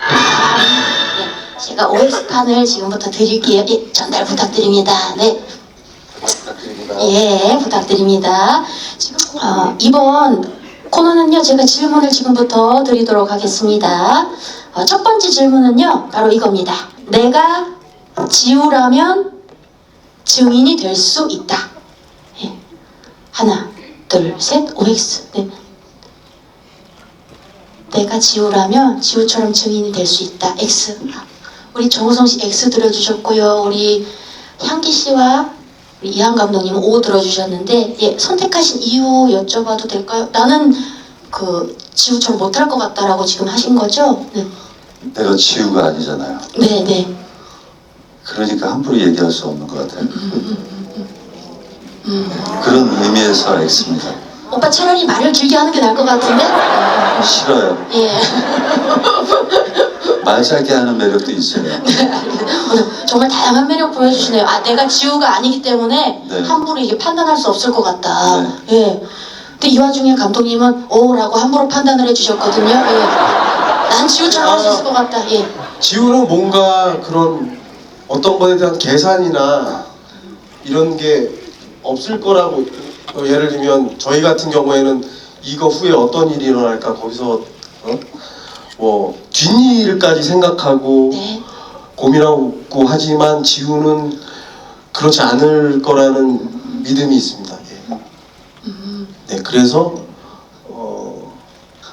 네, 제가 OX판을 지금부터 드릴게요. 예, 전달 부탁드립니다. 네. 부탁드립니다. 예, 부탁드립니다. 어, 이번 코너는요, 제가 질문을 지금부터 드리도록 하겠습니다. 어, 첫 번째 질문은요, 바로 이겁니다. 내가 지우라면 증인이 될 수 있다. 예. 하나, 둘, 셋, OX. 네. 내가 지우라면 지우처럼 증인이 될 수 있다. X. 우리 정우성 씨 X 들어주셨고요. 우리 향기 씨와 우리 이한 감독님은 O 들어주셨는데 예, 선택하신 이유 여쭤봐도 될까요? 나는 그 지우처럼 못할 것 같다라고 지금 하신 거죠? 네, 내가 지우가 아니잖아요. 네, 네. 그러니까 함부로 얘기할 수 없는 것 같아요. 그런 의미에서 X입니다. 오빠 차라리 말을 길게 하는 게 나을 것 같은데? 싫어요. 예. 말 짧게 하는 매력도 있어요. 오늘 정말 다양한 매력 보여주시네요. 아, 내가 지우가 아니기 때문에 네. 함부로 이게 판단할 수 없을 것 같다. 네. 예. 근데 이 와중에 감독님은 오라고 함부로 판단을 해주셨거든요. 예. 난 지우처럼 할 수 있을 것 같다. 예. 지우는 뭔가 그런 어떤 것에 대한 계산이나 이런 게 없을 거라고 어, 예를 들면 저희 같은 경우에는 이거 후에 어떤 일이 일어날까 거기서 어? 뭐 뒷일까지 생각하고 네. 고민하고 하지만 지우는 그렇지 않을 거라는 믿음이 있습니다. 예. 네, 그래서 어,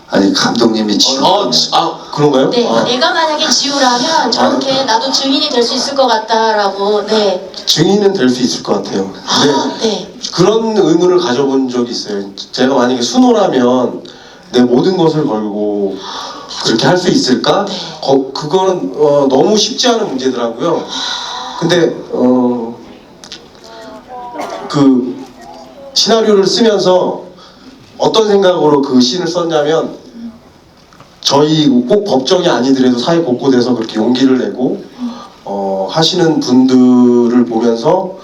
아니 감독님이 지우. 어, 지- 아 그런가요? 네, 아. 내가 만약에 지우라면 저렇게 나도 증인이 될 수 있을 것 같다라고, 네. 증인은 될 수 있을 것 같아요. 아, 근데 네. 그런 의문을 가져본 적이 있어요. 제가 만약에 순호라면 내 모든 것을 걸고 그렇게 할 수 있을까? 거- 그거는 어, 너무 쉽지 않은 문제더라고요. 근데 어, 그 시나리오를 쓰면서 어떤 생각으로 그 씬을 썼냐면 저희 꼭 법정이 아니더라도 사회 곳곳에서 그렇게 용기를 내고 어, 하시는 분들을 보면서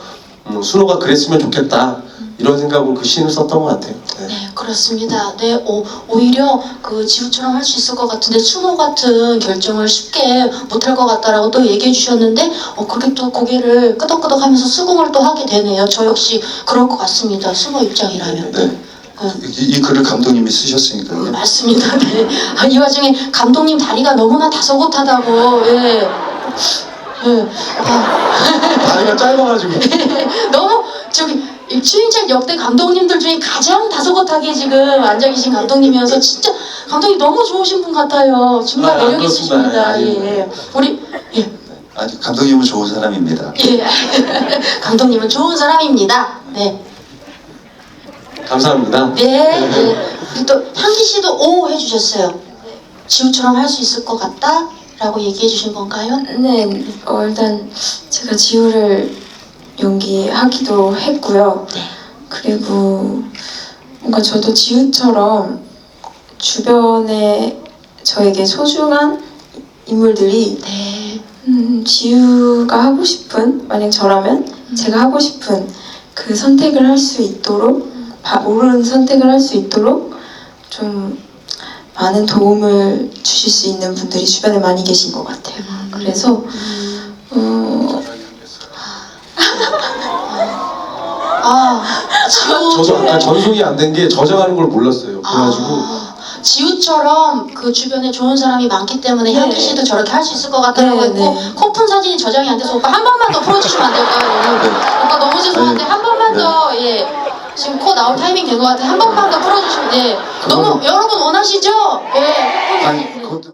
음, 순호가 그랬으면 좋겠다 이런 생각으로 그 시인을 썼던 것 같아요. 네. 네, 그렇습니다. 네, 오, 오히려 그 지우처럼 할 수 있을 것 같은데 순호 같은 결정을 쉽게 못할 것 같다라고 또 얘기해 주셨는데 어, 그렇게 또 고개를 끄덕끄덕하면서 수긍을 또 하게 되네요. 저 역시 그럴 것 같습니다. 순호 입장이라면. 네. 어, 이, 이 글을 감독님이 쓰셨으니까요. 맞습니다. 네. 아, 이 와중에 감독님 다리가 너무나 다소곳하다고. 예. 예. 아, 다리가 짧아가지고 너무 저기 이 추인철 역대 감독님들 중에 가장 다소곳하게 지금 앉아 계신 감독님이어서 진짜 감독님 너무 좋으신 분 같아요. 정말 아, 매력 그렇습니다. 있으십니다. 예, 예. 우리 예, 아니 감독님은 좋은 사람입니다. 예. 감독님은 좋은 사람입니다. 네, 감사합니다. 네, 네. 그리고 또 향기 씨도 오 해주셨어요. 지우처럼 할 수 있을 것 같다 라고 얘기해 주신 건가요? 네, 어, 일단 제가 지우를 연기하기도 했고요. 네. 그리고 뭔가 저도 지우처럼 주변에 저에게 소중한 인물들이 네. 음, 지우가 하고 싶은 만약 저라면 제가 하고 싶은 그 선택을 할 수 있도록 바, 옳은 선택을 할 수 있도록 좀 많은 도움을 주실 수 있는 분들이 주변에 많이 계신 것 같아요. 그래서 어, 아, 지우. 저도 아까 전송이 안 된 게 저장하는 걸 몰랐어요. 그래가지고 아, 지우처럼 그 주변에 좋은 사람이 많기 때문에 네. 향기 씨도 저렇게 할 수 있을 것 같다고 네, 했고 네. 코푼 사진이 저장이 안 돼서 오빠 한 번만 더 풀어주시면 안 될까요? 네. 오빠 너무 죄송한데 아니, 한 번만 네. 더 코 나올 타이밍 된 것 같아요. 한 번만 더 풀어주시면 예. 너무 여러분 원하시죠? 예. 아니 그것도.